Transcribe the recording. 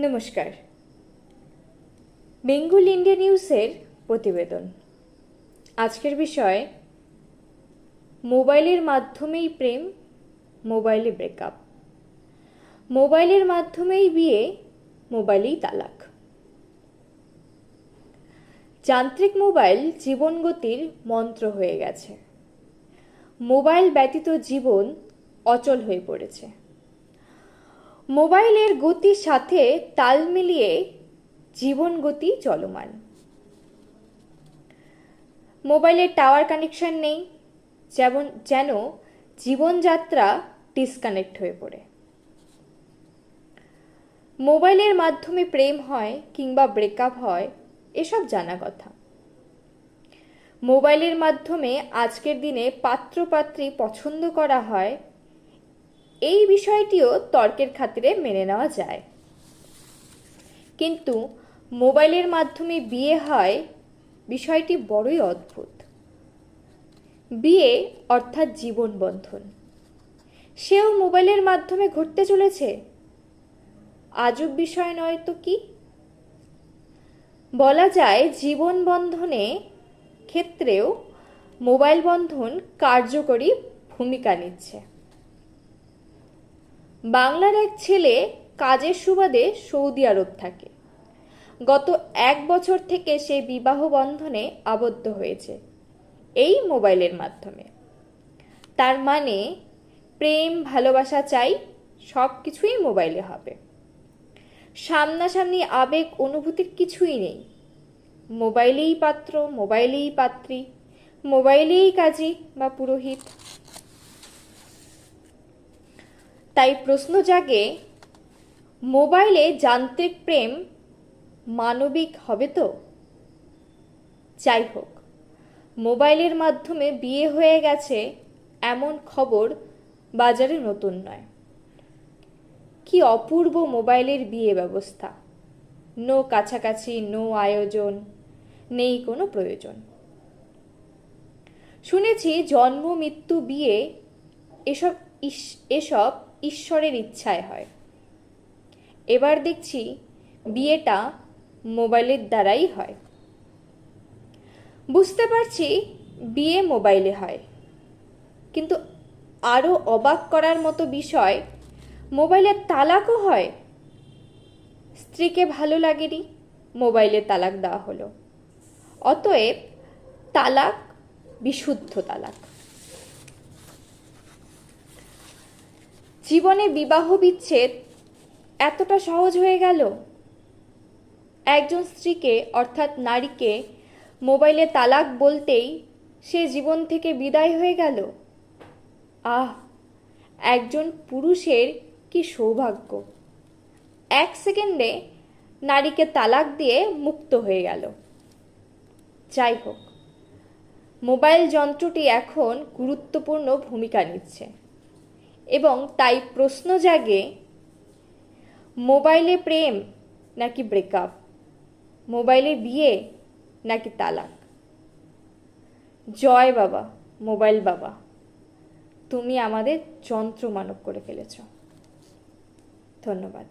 নমস্কার। বেঙ্গল ইন্ডিয়া নিউজের প্রতিবেদন। আজকের বিষয়, মোবাইলের মাধ্যমেই প্রেম, মোবাইলে ব্রেকআপ। মোবাইলের মাধ্যমেই বিয়ে, মোবাইলেই তালাক। যান্ত্রিক মোবাইল জীবন গতির মন্ত্র হয়ে গেছে। মোবাইল ব্যতীত জীবন অচল হয়ে পড়েছে। মোবাইলের গতির সাথে তাল মিলিয়ে জীবন গতি চলমান। মোবাইলের টাওয়ার কানেকশন নেই, যেমন, যেন জীবনযাত্রা ডিসকানেক্ট হয়ে পড়ে। মোবাইলের মাধ্যমে প্রেম হয় কিংবা ব্রেকআপ হয়, এসব জানা কথা। মোবাইলের মাধ্যমে আজকের দিনে পাত্রপাত্রী পছন্দ করা হয় এই বিষয়টিও তর্কের খাতিরে মেনে নেওয়া যায়। কিন্তু মোবাইলের মাধ্যমে বিয়ে হয়, বিষয়টি বড়ই অদ্ভুত। বিয়ে অর্থাৎ জীবন বন্ধন। সেও মোবাইলের মাধ্যমে ঘটতে চলেছে? আজব বিষয় নয় তো কি? বলা যায় জীবন বন্ধনে ক্ষেত্রেও মোবাইল বন্ধন কার্যকরী ভূমিকা নিচ্ছে। বাংলার এক ছেলে কাজের সুবাদে সৌদি আরব থাকে। গত এক বছর থেকে সে বিবাহ বন্ধনে আবদ্ধ হয়েছে, এই মোবাইলের মাধ্যমে। তার মানে প্রেম, ভালোবাসা চাই, সব কিছুই মোবাইলে হবে। সামনাসামনি আবেগ, অনুভূতির কিছুই নেই। মোবাইলেই পাত্র, মোবাইলেই পাত্রী, মোবাইলেই কাজী বা পুরোহিত। তাই প্রশ্ন জাগে, মোবাইলে যান্ত্রিক প্রেম মানবিক হবে তো? যাই হোক মোবাইলের মাধ্যমে বিয়ে হয়ে গেছে এমন খবর বাজারে নতুন নয়। কি অপূর্ব মোবাইলের বিয়ে ব্যবস্থা। নো কাছাকাছি, নো আয়োজন, নেই কোনো প্রয়োজন। শুনেছি জন্ম, মৃত্যু, বিয়ে, এসব এসব ঈশ্বরের ইচ্ছায় হয়। এবার দেখছি বিয়েটা মোবাইলের দ্বারাই হয়। বুঝতে পারছি বিয়ে মোবাইলে হয়। কিন্তু আরও অবাক করার মতো বিষয়, মোবাইলে তালাকও হয়? স্ত্রীকে ভালো লাগেনি, মোবাইলে তালাক দেওয়া হলো। অতএব তালাক, বিশুদ্ধ তালাক। জীবনে বিবাহ বিচ্ছেদ এতটা সহজ হয়ে গেল? একজন স্ত্রীকে, অর্থাৎ নারীকে, মোবাইলে তালাক বলতেই সে জীবন থেকে বিদায় হয়ে গেল। আহ, একজন পুরুষের কি সৌভাগ্য। এক সেকেন্ডে নারীকে তালাক দিয়ে মুক্ত হয়ে গেল। যাই হোক, মোবাইল যন্ত্রটি এখন গুরুত্বপূর্ণ ভূমিকা নিচ্ছে। এবং তাই প্রশ্ন জাগে, মোবাইলে প্রেম নাকি ব্রেকআপ? মোবাইলে বিয়ে নাকি তালাক? জয় বাবা, মোবাইল বাবা, তুমি আমাদের যন্ত্র মানব করে ফেলেছ। ধন্যবাদ।